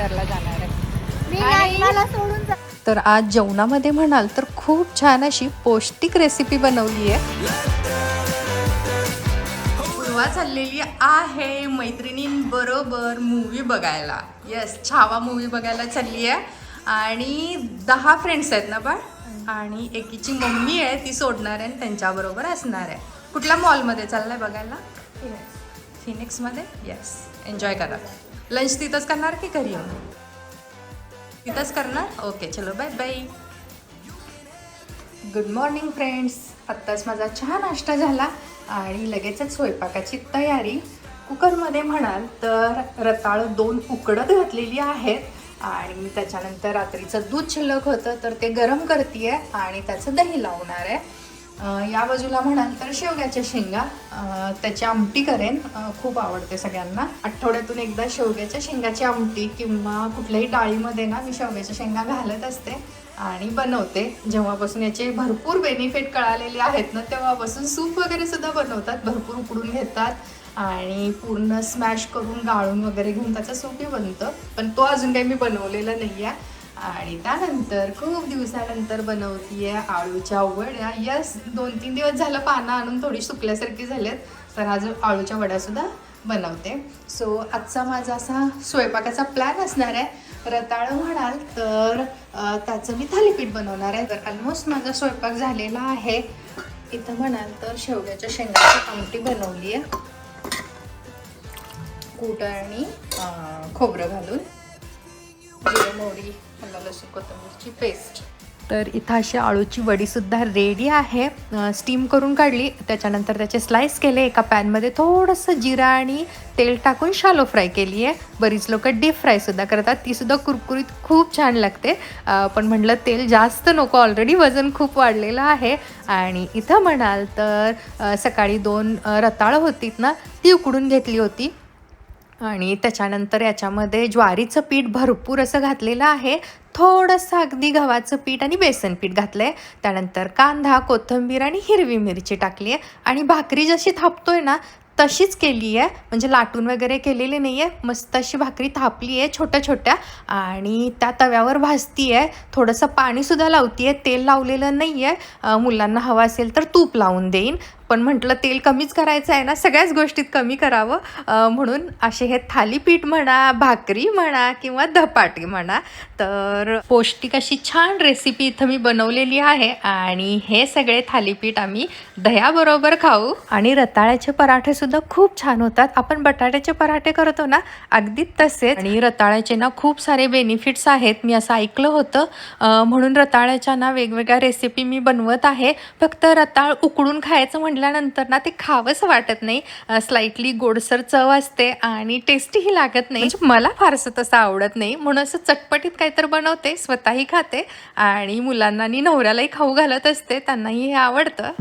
डिनरला जाणार आहे. तर आज जेवणामध्ये म्हणाल तर खूप छान अशी पौष्टिक रेसिपी बनवली आहे. पूर्वा चाललेली आहे मैत्रिणींबरोबर मूवी बघायला. येस छावा मूवी बघायला चालली आहे. आणि दहा फ्रेंड्स आहेत ना बा आणि एकीची मम्मी आहे ती सोडणार आहे आणि त्यांच्याबरोबर असणार आहे. कुठल्या मॉलमध्ये चाललाय बघायला? फिनिक्समध्ये येस एन्जॉय करा. लंच तिथंच करणार की घरी येऊन? तिथंच करणार? ओके चलो bye bye good morning friends आत्ताच माझा चहा नाश्ता झाला आणि लगेचच स्वयंपाकाची तयारी. कुकरमध्ये म्हणाल तर रताळ दोन उकडत घातलेली आहेत आणि त्याच्यानंतर रात्रीचं दूध शिल्लक होतं तर ते गरम करते आणि त्याचं दही लावणार आहे. या बाजूला म्हणाल तर शेवग्याच्या शेंगा. त्याची आमटी करेन. खूप आवडते सगळ्यांना. आठवड्यातून एकदा शेवग्याच्या शेंगाची आमटी किंवा कुठल्याही डाळीमध्ये ना मी शेवग्याच्या शेंगा घालत असते आणि बनवते. जेव्हापासून याचे भरपूर बेनिफिट कळालेले आहेत ना तेव्हापासून सूप वगैरे सुद्धा बनवतात. भरपूर उकडून घेतात आणि पूर्ण स्मॅश करून गाळून वगैरे घेऊन त्याचं सूपही बनतं. पण तो अजून काही मी बनवलेला नाही आहे आणि त्यानंतर खूप दिवसानंतर बनवतीये आळूच्या वड्या. यस दोन तीन दिवस झालं पानं आणून थोडी सुकल्यासारखी झालेत तर आज आळूच्या वड्यासुद्धा बनवते. सो आजचा माझा असा स्वयंपाकाचा प्लॅन असणार आहे. रताळं म्हणाल तर त्याचं मी थालीपीठ बनवणार आहे. तर ऑलमोस्ट माझा स्वयंपाक झालेला आहे. इथं म्हणाल तर शेवग्याच्या शेंगाची आमटी बनवली आहे कूट आणि खोबरं घालून. जिरं मोहरी आलं लसूण कोथिंबीरची पेस्ट तर इथं अशी आळूची वडीसुद्धा रेडी आहे. स्टीम करून काढली. त्याच्यानंतर त्याचे स्लाइस केले. एका पॅनमध्ये थोडंसं जिरा आणि तेल टाकून शालो फ्राय केली आहे बरीच लोक डीप फ्रायसुद्धा करतात. तीसुद्धा कुरकुरीत खूप छान लागते. पण म्हटलं तेल जास्त नको. ऑलरेडी वजन खूप वाढलेलं आहे. आणि इथं म्हणाल तर सकाळी दोन रताळं होतीत ना ती उकडून घेतली होती. आणि त्याच्यानंतर याच्यामध्ये ज्वारीचं पीठ भरपूर असं घातलेलं आहे. थोडंसं अगदी गव्हाचं पीठ आणि बेसन पीठ घातलं आहे त्यानंतर कांदा कोथिंबीर आणि हिरवी मिरची टाकली आहे आणि भाकरी जशी थापतोय ना तशीच केली आहे म्हणजे लाटून वगैरे केलेली नाही आहे मस्त अशी भाकरी थापली आहे छोट्या छोट्या आणि त्या तव्यावर भाजती आहे थोडंसं पाणीसुद्धा लावती आहे तेल लावलेलं नाही आहे मुलांना हवं असेल तर तूप लावून देईन. पण म्हटलं तेल कमीच करायचं आहे ना सगळ्याच गोष्टीत कमी करावं. म्हणून असे हे थालीपीठ म्हणा भाकरी म्हणा किंवा धपाटी म्हणा तर पौष्टिक अशी छान रेसिपी इथं मी बनवलेली आहे आणि हे सगळे थालीपीठ आम्ही दह्याबरोबर खाऊ. आणि रताळ्याचे पराठे सुद्धा खूप छान होतात. आपण बटाट्याचे पराठे करतो ना अगदी तसेच. आणि रताळ्याचे ना खूप सारे बेनिफिट्स आहेत. मी असं ऐकलं होतं. म्हणून रताळ्याच्या ना वेगवेगळ्या रेसिपी मी बनवत आहे. फक्त रताळ उकडून खायचं म्हटल्यानंतर ना ते खावंसं वाटत नाही. स्लाइटली गोडसर चव असते आणि टेस्टीही लागत नाही. म्हणजे मला फारसं तसं आवडत नाही. म्हणून असं चटपटीत काहीतरी बनवते स्वतःही खाते आणि मुलांना आणि नवऱ्यालाही खाऊ घालत असते. त्यांनाही हे आवडतं.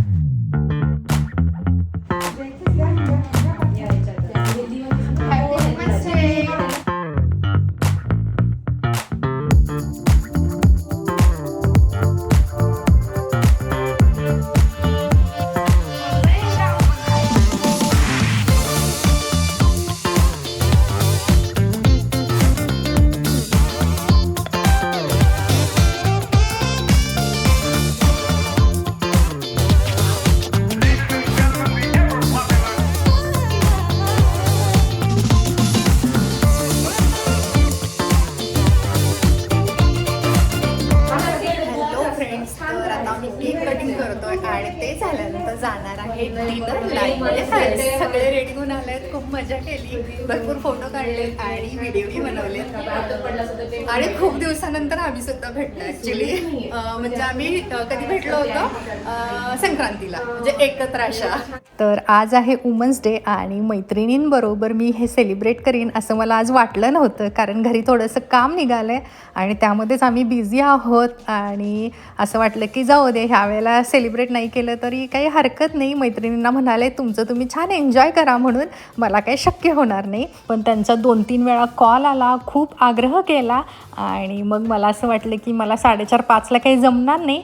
झाल्यानंतर जाणार आहे. डिनर म्हणजे सगळे रेडी होऊन आलेत. खूप मजा केली. भरपूर फोटो काढलेत आणि व्हिडिओही बनवले आणि खूप दिवसानंतर आम्ही सुद्धा भेटलो ऍक्च्युली म्हणजे आम्ही कधी भेटलो होतो? संक्रांतीला म्हणजे एकत्र अशा. तर आज आहे वुमन्स डे आणि मैत्रिणींबरोबर मी हे सेलिब्रेट करीन असं मला आज वाटलं नव्हतं. कारण घरी थोडंसं काम निघालं आहे आणि त्यामध्येच आम्ही बिझी आहोत. आणि असं वाटलं की जाऊ दे ह्या वेळेला सेलिब्रेट नाही केलं तर तरी काही हरकत नाही. मैत्रिणींना म्हणाले तुमचं तुम्ही छान एन्जॉय करा म्हणून. मला काही शक्य होणार नाही. पण त्यांचा दोन तीन वेळा कॉल आला खूप आग्रह केला आणि मग मला असं वाटलं की मला साडेचार पाचला काही जमणार नाही.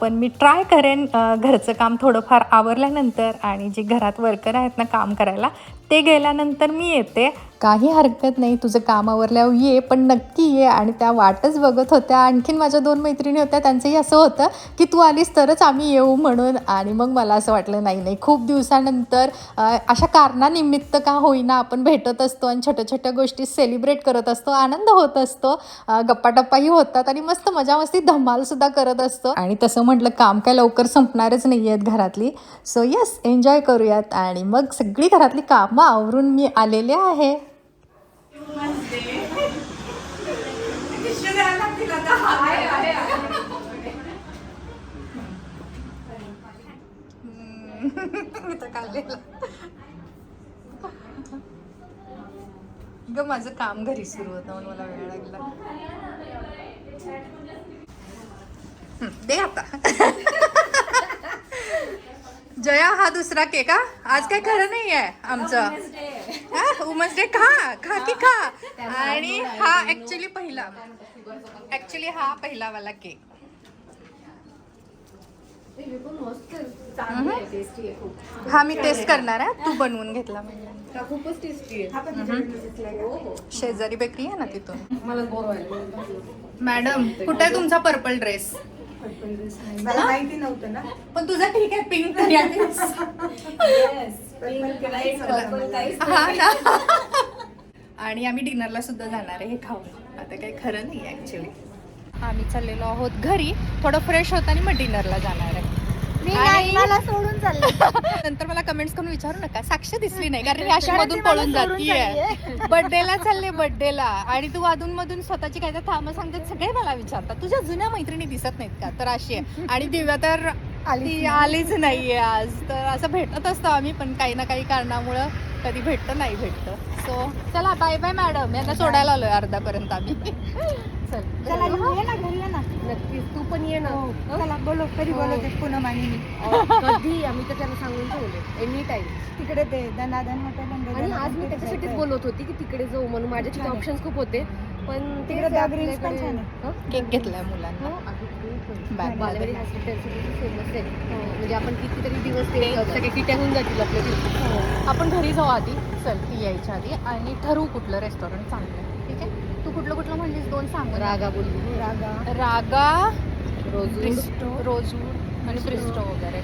पण मी ट्राय करेन. घरचं काम थोडंफार आवरल्यानंतर आणि जे घरात वर्कर आहेत ना काम करायला ते गेल्यानंतर मी येते. काही हरकत नाही तुझं काम आवरल्यावर ये पण नक्की ये. आणि त्या वाटच बघत होत्या. आणखीन माझ्या दोन मैत्रिणी होत्या. त्यांचंही असं होतं की तू आलीस तरच आम्ही येऊ म्हणून. आणि मग मला असं वाटलं नाही नाही खूप दिवसानंतर अशा कारणानिमित्त का होईना आपण भेटत असतो आणि छोट्या छोट्या गोष्टी सेलिब्रेट करत असतो. आनंद होत असतो. गप्पाटप्पाही होतात आणि मस्त मजा मस्ती धमालसुद्धा करत असतो. आणि तसं म्हटलं काम काय लवकर संपणारच नाही आहेत घरातली. सो येस एन्जॉय करूयात. आणि मग सगळी घरातली कामं आवरून मी आलेले आहे. ग माझं काम घरी सुरू होतं म्हणून मला वेळ लागला. दे आता. जया हा दुसरा केक हा? आज काय खरं नाही आहे आमचं. वुमन्स डे खा खा की खा. आणि हा ऍक्च्युली पहिला. ऍक्च्युली हा पहिला वाला केक हा मी टेस्ट करणार आहे. तू बनवून घेतला म्हणजे. खूपच टेस्टी आहे. शेजारी बेकरी आहे ना तिथून. मॅडम कुठे आहे तुमचा पर्पल ड्रेस मला माहिती नव्हतं ना. पण तुझा ठीक आहे पिंक हा ना. आणि आम्ही डिनरला सुद्धा जाणार आहे हे खाऊन. आता काही खरं नाही ऍक्च्युली आम्ही चाललेलो आहोत घरी. थोडं फ्रेश होत आणि मग डिनरला जाणार आहे. मी सोडून चालले. नंतर मला कमेंट्स करून विचारू नका. साक्ष दिसली नाही कारण ही अशी मधून पळून जातीये. बर्थडेला चालले बर्थडेला आणि तू अधून मधून स्वतःची काय तर थांब सांगतात सगळे मला विचारतात. तुझ्या जुन्या मैत्रिणी दिसत नाहीत का? तर अशी आहे. आणि दिव्या तर ती आलीच नाहीये आज. तर असं भेटत असतो आम्ही पण काही ना काही कारणामुळं कधी भेटतं नाही भेटतं. सो चला बाय बाय मॅडम यांना सोडायला आलोय अर्धापर्यंत आम्ही. चल. चला नक्कीच तू पण ये ना. हो, चला बोलो कधी हो. बोलवते पूनम आणि मी. अं, कधी? आम्ही तर त्याला सांगून ठेवले एनी टाइम तिकडे ते दनादन हॉटेल आणि आज मी त्याच्यासाठीच बोलत होती की तिकडे जाऊ म्हणून. माझ्या तिथे ऑप्शन्स खूप होते. पण तिकडे पण आपल्याकडे- छान हं? केक घेतलाय मुलांना. हो, अगं खूप. Bag बालवाडी आहे. म्हणजे आपण कितीतरी दिवस ते सगळे किट्या होऊन जातील आपल्या तिथे. आपण घरी जाऊ आधी. चल ती यायच्या आधी. आणि ठरवू कुठलं रेस्टॉरंट चांगलं आहे आहे. कुठलं कुठलं म्हणलीस? दोन सांग. रागा बोलली. रागा. रागा रोज. रोजवूड आणि ब्रिस्टो वगैरे.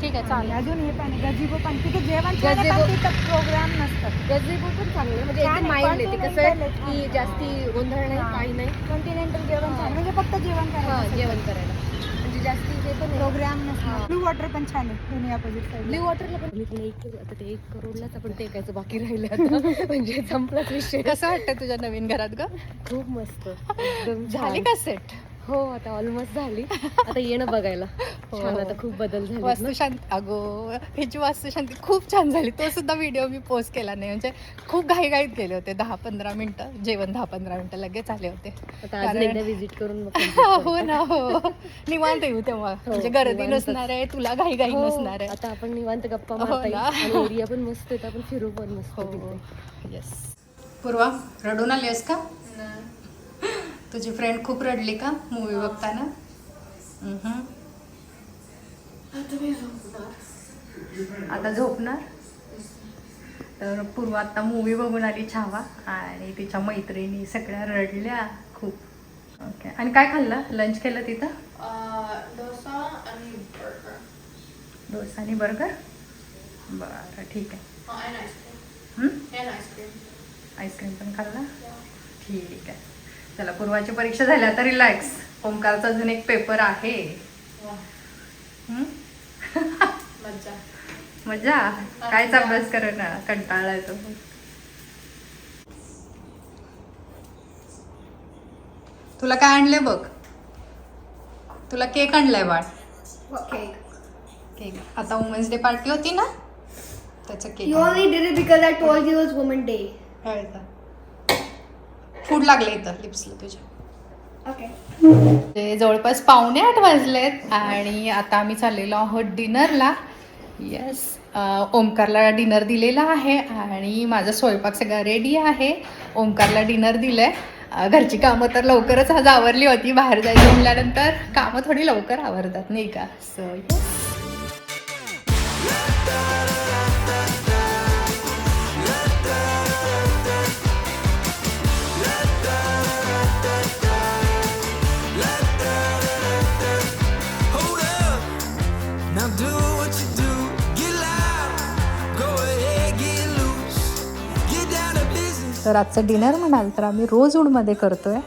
ठीक आहे चालेल. अजून हे पण गजीबो पण. तिथे जेवण प्रोग्राम नसतात. गजबो पण चांगलं म्हणजे एकदम माइंड आहे ते कसं की. जास्ती गोंधळ नाही. काही नाही. कॉन्टिनेंटल जेवण म्हणजे फक्त जेवण करायचं जेवण करायला. म्हणजे जास्ती ते पण. प्रोग्राम ब्लू वॉटर पण छान आहे. दोन्ही अपोजिट साईड ब्ल्यू वॉटरला पण एक. आता ते एक करोडलाच आपण टेकायचं बाकी राहिले आता. म्हणजे संपलाच विषय. कसं वाटतं तुझ्या नवीन घरात ग? खूप मस्त. एकदम झाली. का सेट हो आता ऑलमोस्ट झाली. आता येणं बघायला. हो. छान आता खूप बदल झाले वास्तुशांती अगो ह्याची वास्तुशांती खूप छान झाली. तो सुद्धा व्हिडिओ मी पोस्ट केला नाही. म्हणजे खूप घाईघाईत गेले होते. दहा पंधरा मिनिटं. जेवण दहा पंधरा मिनिटं लगेच आले होते. कारण- व्हिजिट करून हो. ना हो. निवांत येऊ तेव्हा. म्हणजे गर्दी. नसणार आहे तुला घाई घाई हो, नसणार आहे. आता आपण निवांत गप्पा हो मारता एरिया पण मस्त आपण फिरू पण मस्त हो. येस पूर्वा रडून आली आहेस का तुझी फ्रेंड खूप रडली का मूवी बघताना. आता झोपणार? तर पूर्वा आता मूवी बघून आली छावा आणि तिच्या मैत्रिणी सगळ्या रडल्या खूप. ओके आणि काय खाल्लं? लंच केलं तिथं? डोसा आणि बर्गर डोसा आणि बर्गर बरं ठीक आहे. हं? आईस्क्रीम पण खाल्ला? ठीक आहे. चला पूर्वाची परीक्षा झाल्या आता रिलॅक्स ओंकारचा अजून एक पेपर आहे. हं? मजा कायच अभ्यास कर ना कंटाळलाय तो तुला काय आणलंय बघ? तुला केक आणलाय बाळ. केक. आता वुमेन्स डे पार्टी होती ना? त्याचं cake You only did it because I told you it was Women Day. Food लागले इथं लिप्सला तुझ्या. Okay. ते जवळपास पावणे आठ वाजलेत आणि आता आम्ही चाललेलो आहोत डिनरला. येस ओमकारला डिनर दिलेला आहे आणि माझा स्वयंपाक सगळा रेडी आहे. ओमकारला डिनर दिलंय. अं, घरची कामं तर लवकरच आज आवरली होती बाहेर जायचं म्हटल्यानंतर कामं थोडी लवकर आवरतात नाही का? सो येस तर आजचं डिनर म्हणाल तर आम्ही रोज ऊडमध्ये करतो आहे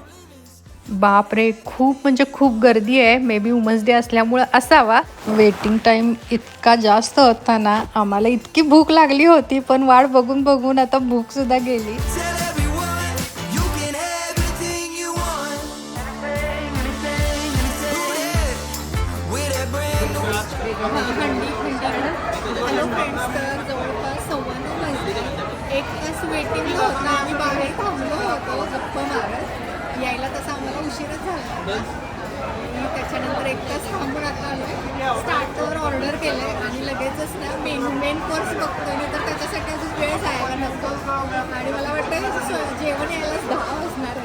बापरे खूप म्हणजे खूप गर्दी आहे. मे बी वुमन्स डे असल्यामुळं असावा. वेटिंग टाईम इतका जास्त होता ना आम्हाला इतकी भूक लागली होती पण वाढ बघून बघून आता भूकसुद्धा गेली. आणि त्याच्यानंतर एक तास थांबून आता आलो स्टार्टर ऑर्डर केलं आहे आणि लगेचच ना मेनू मेन कोर्स बघतो मी तर त्याच्यासाठी अजून वेळ जायला नको आणि मला वाटतं जेवण यायलाच दहा वाजणार.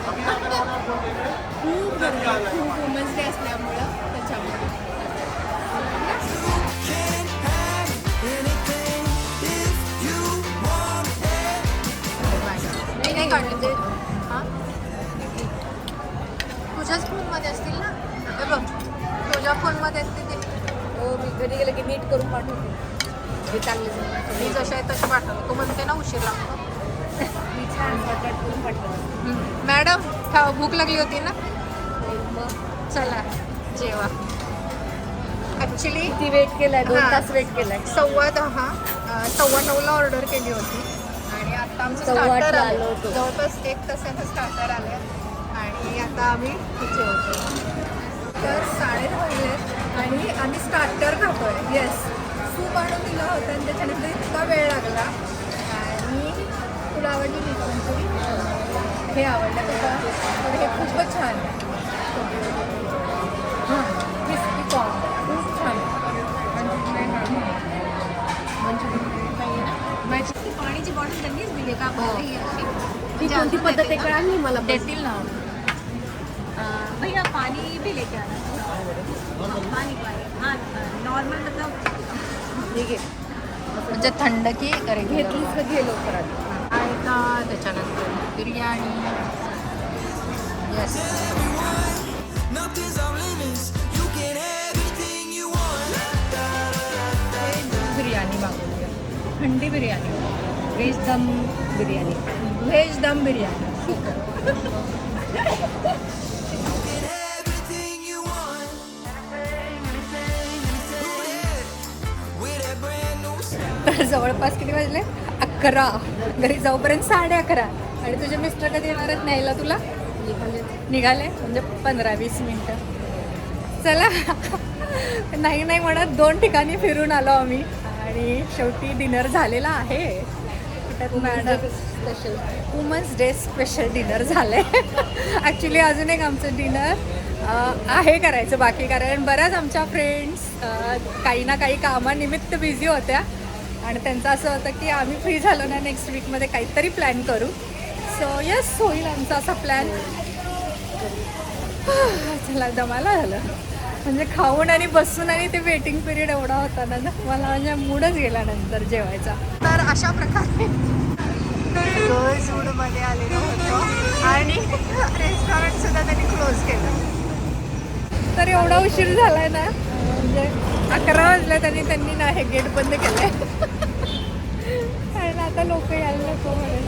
खूप गर्दी खूप वुमन्स डे असल्यामुळं त्याच्यामुळे. anything you मी नाही काढलं ते. तुझ्याच फोनमध्ये असतील ना? हे बघ तुझ्या फोनमध्ये असतील ते. हो मी घरी गेलं की नीट करून पाठवते. हे चांगले मी जसे आहे तसे पाठवलं तू म्हणते ना उशीर लागतो. मी छान करून पाठवलं मॅडम खा भूक लागली होती ना? मग? चला जेवा. ॲक्च्युली ती वेट केलाय? दोन तास वेट केलाय. सव्वा दहा अं, सव्वा नऊला ऑर्डर केली होती. आणि आता आमचं सव्वा स्टार्टर आठला आलं आलो होतो. जवळपास एक तासाचं स्टार्टर आलं आणि आता आम्ही जेवतो तर साडे वाजले आणि आम्ही स्टार्टर खातोय. येस सूप आणून दिलं होतं आणि त्याच्यानंतर इतका वेळ लागला. आणि तुला आवडली नाही का मंचुरी हे आवडलं तुला? तर हे खूपच छान आहे. हां क्रिस्पी कॉर्न खूप छान पाणीची बॉटल त्यांनीच दिली का? ती कोणती पद्धत आहे कळाली मला देतील ना. भैया पानी भी लेके आना पानी पानी हाँ नॉर्मल मतलब हे घे म्हणजे थंड की घेतलीच तर घे लवकर आधी. आणि का त्याच्यानंतर बिर्याणी येस. बिर्याणी मागवली थंडी बिर्याणी व्हेज दम बिर्याणी। व्हेज दम बिर्याणी। जवळपास किती वाजले? अकरा. घरी जाऊपर्यंत साडे अकरा. आणि तुझे मिस्टर कधी येणार आहेत न्यायला तुला? निघाले. म्हणजे पंधरा वीस मिनटं. चला. नाही नाही म्हणत दोन ठिकाणी फिरून आलो आम्ही. आणि शेवटी डिनर झालेला आहे. Special women's day special dinner झालं आहे ॲक्च्युली अजून एक आमचं डिनर आहे करायचं बाकी. कारण बऱ्याच आमच्या फ्रेंड्स काही ना काही कामानिमित्त बिझी होत्या. आणि त्यांचं असं होतं की आम्ही फ्री झालो ना नेक्स्ट वीकमध्ये काहीतरी प्लॅन करू. सो यस होईल आमचा असा प्लॅन चला दमाला झालं. म्हणजे खाऊन आणि बसून आणि ते वेटिंग पिरियड एवढा होता ना मला म्हणजे मूडच गेला नंतर जेवायचा. तर अशा प्रकारे गर्ल्समध्ये आलेलो होतो. आणि रेस्टॉरंट सुद्धा त्यांनी क्लोज केलं. तर एवढा उशीर झालाय ना म्हणजे अकरा वाजल्या त्यांनी त्यांनी ना हे गेट बंद केलंय. आणि आता लोक यायला नको म्हणे.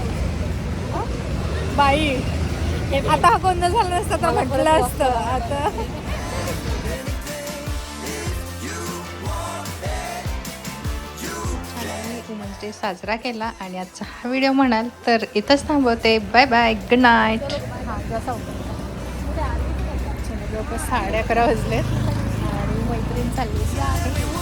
हा? बाई आता हा गोंधळ झाला नसता तर म्हटलं असतं. आता वुमन्स डे साजरा केला आणि आजचा हा व्हिडिओ म्हणाल तर इथंच थांबवते. बाय बाय गुड नाईट साडे अकरा वाजले आणि मैत्रीण चाललेली आहे